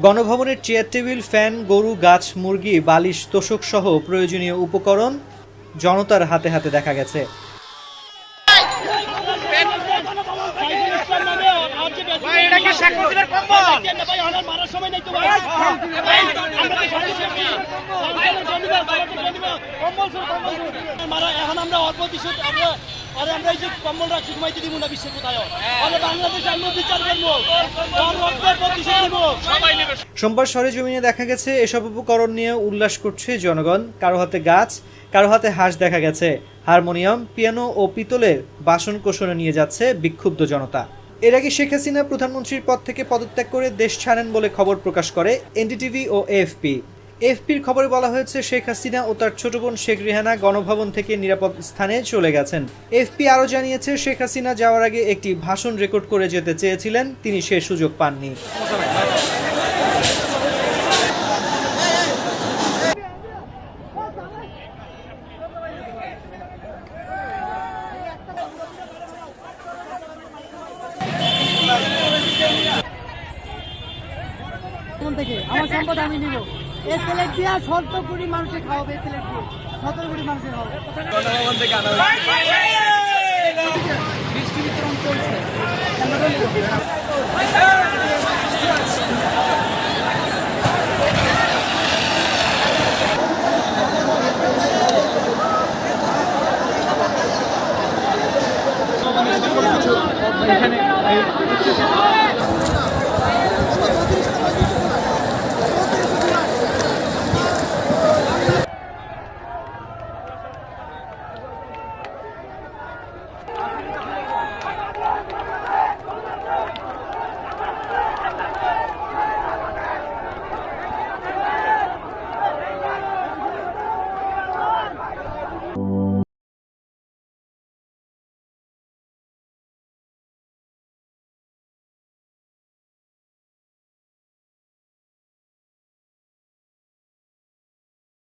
গণভবনের chair table, fan, গরু, গাছ, মুরগি, বালিশ তোষক সহ প্রয়োজনীয় উপকরণ জনতার হাতে হাতে দেখা গেছে। আমরা আরে আমরা এই যে কম্বল রাখছি ঘুমাইতে দিব না বিশ্বের কোথায়? বাংলাদেশে আমরা বিচার করব। সোমবার সরেজমিনে দেখা গেছে এসব উপকরণ নিয়ে উল্লাস করছে জনগণ। কারও হাতে গাছ কারও হাতে হাঁস দেখা গেছে। হারমোনিয়াম পিয়ানো ও পিতলের বাসন কোষণে নিয়ে যাচ্ছে বিক্ষুব্ধ জনতা। এর আগে শেখ হাসিনা প্রধানমন্ত্রীর পদ থেকে পদত্যাগ করে দেশ ছাড়েন বলে খবর প্রকাশ করে এনডিটিভি ও এএফপি। এফপির খবরে বলা হয়েছে, শেখ হাসিনা ও তার ছোট বোন শেখ রেহানা গণভবন থেকে নিরাপদ স্থানে চলে গেছেন। এফপি আরও জানিয়েছে, শেখ হাসিনা যাওয়ার আগে একটি ভাষণ রেকর্ড করে যেতে চেয়েছিলেন, তিনি সে সুযোগ পাননি। আমার সম্পদ আমি নিব। এই প্লেট দিয়ে সতেরো কোটি মানুষের খাওয়াবে এই প্লেট দিয়ে। সতেরো কোটি চলছে এখানে